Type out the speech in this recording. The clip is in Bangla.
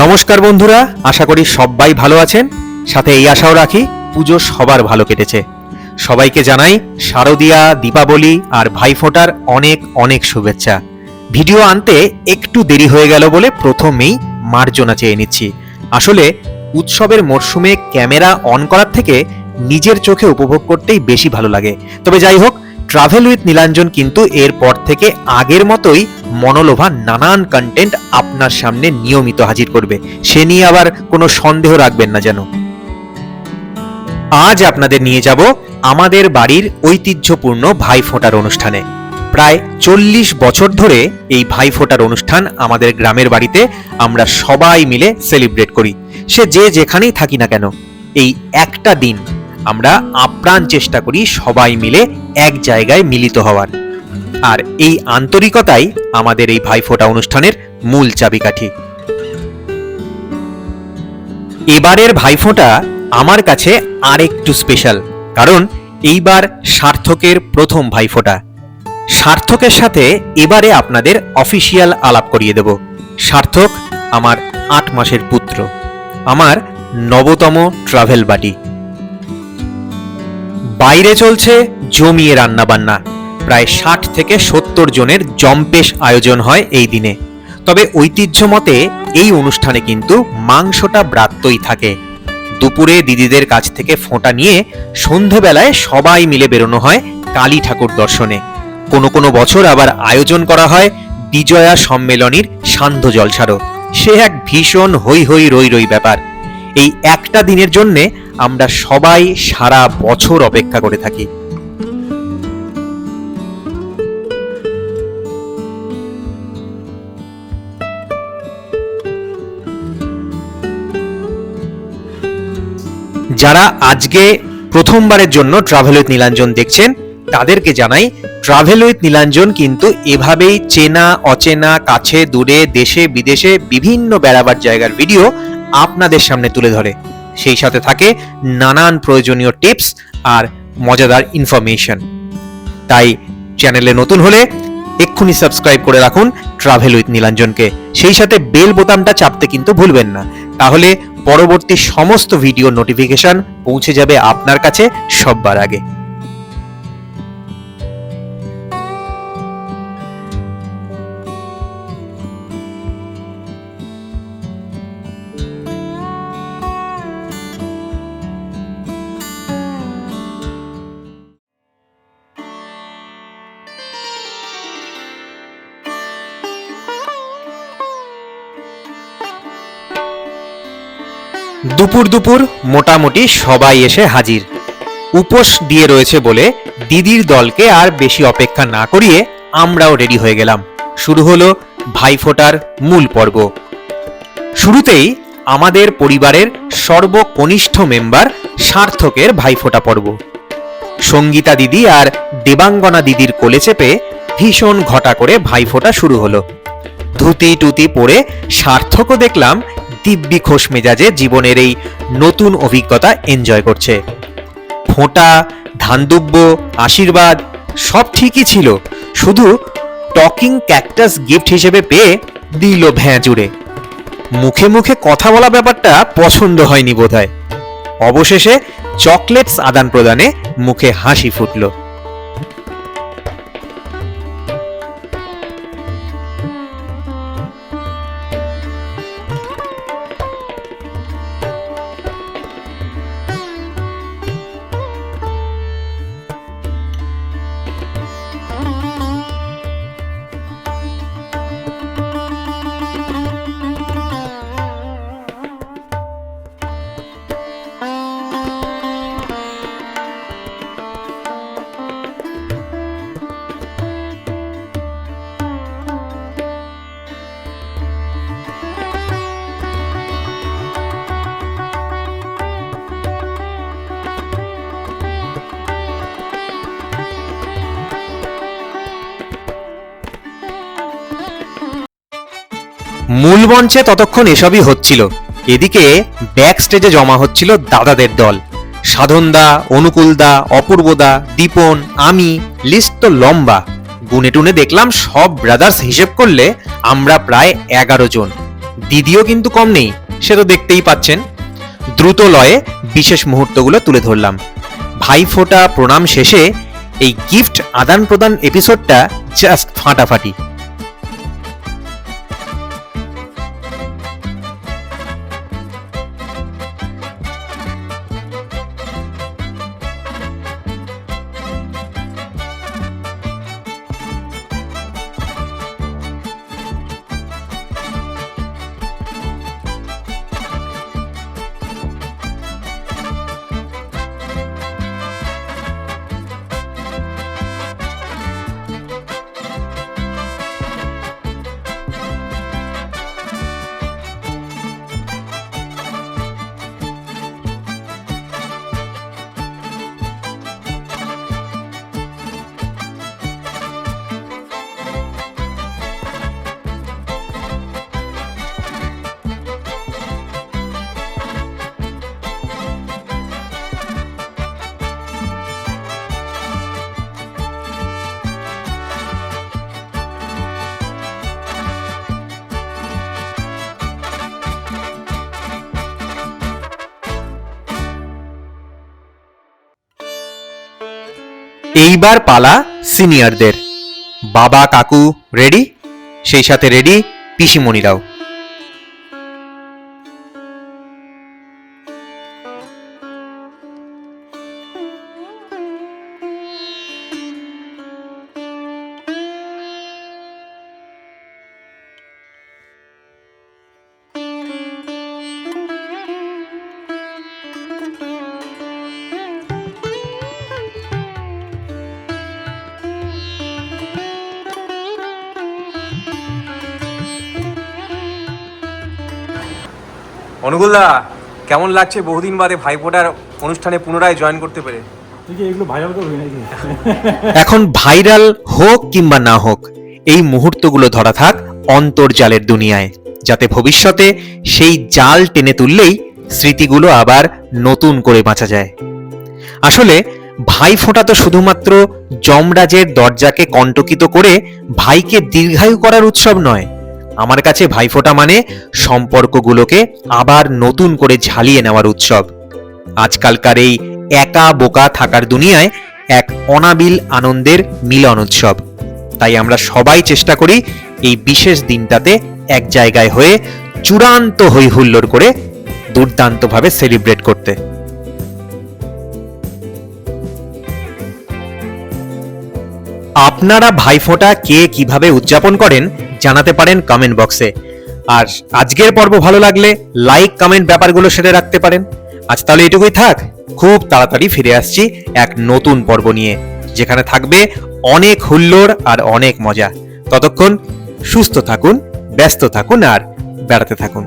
নমস্কার বন্ধুরা, আশা করি সবাই ভালো আছেন। সাথে এই আশাও রাখি, পুজো সবার ভালো কেটেছে। সবাইকে জানাই শারদিয়া, দীপাবলি আর ভাইফোঁটার অনেক অনেক শুভেচ্ছা। ভিডিও আনতে একটু দেরি হয়ে গেল বলে প্রথমেই মার্জনা চেয়ে নিচ্ছি। আসলে উৎসবের মরশুমে ক্যামেরা অন করার থেকে নিজের চোখে উপভোগ করতেই বেশি ভালো লাগে। তবে যাই হোক ট্রাভেল উইথ নীলাঞ্জন কিন্তু এরপর থেকে আগের মতোই মনোলোভা নানান কন্টেন্ট আপনার সামনে নিয়মিত হাজির করবে। সে নিয়ে আবার কোনো সন্দেহ রাখবেন না যেন। আজ আপনাদের নিয়ে যাব আমাদের বাড়ির ঐতিহ্যপূর্ণ ভাইফোঁটার অনুষ্ঠানে। প্রায় চল্লিশ বছর ধরে এই ভাইফোঁটার অনুষ্ঠান আমাদের গ্রামের বাড়িতে আমরা সবাই মিলে সেলিব্রেট করি। সে যে যেখানেই থাকি না কেন, এই একটা দিন আমরা আপ্রাণ চেষ্টা করি সবাই মিলে এক জায়গায় মিলিত হওয়ার। আর এই আন্তরিকতাই আমাদের এই ভাইফোঁটা অনুষ্ঠানের মূল চাবিকাঠি। এবারের ভাইফোঁটা আমার কাছে আরেকটু স্পেশাল, কারণ এইবার সার্থকের প্রথম ভাইফোঁটা। সার্থকের সাথে এবারে আপনাদের অফিসিয়াল আলাপ করিয়ে দেব। সার্থক আমার আট মাসের পুত্র। আমার নবতম ট্রাভেল বাটি। বাইরে চলছে জমিয়ে রান্নাবান্না। প্রায় ষাট থেকে সত্তর জনের জম্পেশ আয়োজন হয় এই দিনে। তবে ঐতিহ্য মতে এই অনুষ্ঠানে কিন্তু মাংসটা ব্রাত্যই থাকে। দুপুরে দিদিদের কাছ থেকে ফোঁটা নিয়ে সন্ধেবেলায় সবাই মিলে বেরোনো হয় কালী ঠাকুর দর্শনে। কোনো কোনো বছর আবার আয়োজন করা হয় বিজয়া সম্মেলনীর সান্ধ্য জলসারও। সে এক ভীষণ হৈ হৈ রই রই ব্যাপার। এই একটা দিনের জন্যে আমরা সবাই সারা বছর অপেক্ষা করে থাকি। যারা আজকে প্রথমবারের জন্য ট্রাভেল উইথ নীলাঞ্জন দেখছেন, তাদেরকে জানাই ট্রাভেল উইথ নীলাঞ্জন কিন্তু এভাবেই চেনা, অচেনা, কাছে, দূরে, দেশে, বিদেশে বিভিন্ন বেড়াবার জায়গার ভিডিও আপনাদের সামনে তুলে ধরে। সেই সাথে থাকে নানান প্রয়োজনীয় টিপস আর মজাদার ইনফরমেশন। তাই চ্যানেলে নতুন হলে এক্ষুনি সাবস্ক্রাইব করে রাখুন ট্রাভেল উইথ নীলাঞ্জনকে। সেই সাথে বেল বোতামটা চাপতে কিন্তু ভুলবেন না। তাহলে পরবর্তী সমস্ত ভিডিও নোটিফিকেশন পৌঁছে যাবে আপনার কাছে সববার আগে। দুপুর দুপুর মোটামুটি সবাই এসে হাজির। উপোস দিয়ে রয়েছে বলে দিদির দলকে আর বেশি অপেক্ষা না করিয়ে আমরাও রেডি হয়ে গেলাম। শুরু হলো ভাইফোঁটার মূল পর্ব। শুরুতেই আমাদের পরিবারের সর্বকনিষ্ঠ মেম্বার সার্থকের ভাইফোঁটা পর্ব। সঙ্গীতা দিদি আর দেবাঙ্গনা দিদির কোলে চেপে ভীষণ ঘটা করে ভাইফোঁটা শুরু হলো। ধুতি টুতি পরে সার্থকও দেখলাম দিব্যি খোশ মেজাজে জীবনের এই নতুন অভিজ্ঞতা এনজয় করছে। ফোঁটা ধানদুব্য আশীর্বাদ, সব ঠিকই ছিল। শুধু টকিং ক্যাকটাস গিফট হিসেবে পেয়ে দিল ভ্যাঁ জুড়ে। মুখে মুখে কথা বলা ব্যাপারটা পছন্দ হয়নি বোধহয়। অবশেষে চকলেটস আদান প্রদানে মুখে হাসি ফুটলো। মূল মঞ্চে ততক্ষণ এসবই হচ্ছিল। এদিকে ব্যাক স্টেজে জমা হচ্ছিল দাদাদের দল। সাধনদা, অনুকূলদা, অপূর্বদা, দীপন, আমি, লিস্ট তো লম্বা। গুনে টুনে দেখলাম সব ব্রাদার্স হিসেব করলে আমরা প্রায় এগারো জন। দিদিও কিন্তু কম নেই, সে তো দেখতেই পাচ্ছেন। দ্রুত লয়ে বিশেষ মুহূর্তগুলো তুলে ধরলাম। ভাই ফোটা প্রণাম শেষে এই গিফট আদান প্রদান এপিসোডটা জাস্ট ফাটাফাটি। এইবার পালা সিনিয়রদের। বাবা কাকু রেডি সেই সাথে রেডি পিসিমণিরাও। অনুগুলদা কেমন লাগছে বহুদিন বাদে ভাইফোঁটার অনুষ্ঠানে পুনরায় জয়েন করতে পেরে? এখন ভাইরাল হোক কিংবা না হোক এই মুহূর্তগুলো ধরা থাক অন্তর্জালের দুনিয়ায় যাতে ভবিষ্যতে সেই জাল টেনে তুললেই স্মৃতিগুলো আবার নতুন করে বাঁচা যায়। আসলে ভাই ফোঁটা তো শুধুমাত্র যমরাজের দরজাকে কণ্টকিত করে ভাইকে দীর্ঘায়ু করার উৎসব নয় আমার কাছে ভাইফোঁটা মানে সম্পর্কগুলোকে আবার নতুন করে ঝালিয়ে নেওয়ার উৎসব। আজকালকার এই একা বোকা থাকার দুনিয়ায় এক অনাবিল আনন্দের মিলন উৎসব। তাই আমরা সবাই চেষ্টা করি এই বিশেষ দিনটাতে এক জায়গায় হয়ে চূড়ান্ত হই হুল্লোড় করে দুর্দান্তভাবে সেলিব্রেট করতে। আপনারা ভাইফোঁটা কে কীভাবে উদযাপন করেন জানাতে পারেন কমেন্ট বক্সে আর আজকের পর্ব ভালো লাগলে লাইক কমেন্ট ব্যাপারগুলো সেরে রাখতে পারেন। আজ তাহলে এটুকুই থাক। খুব তাড়াতাড়ি ফিরে আসছি এক নতুন পর্ব নিয়ে, যেখানে থাকবে অনেক হুল্লোড় আর অনেক মজা। ততক্ষণ সুস্থ থাকুন, ব্যস্ত থাকুন আর বেড়াতে থাকুন।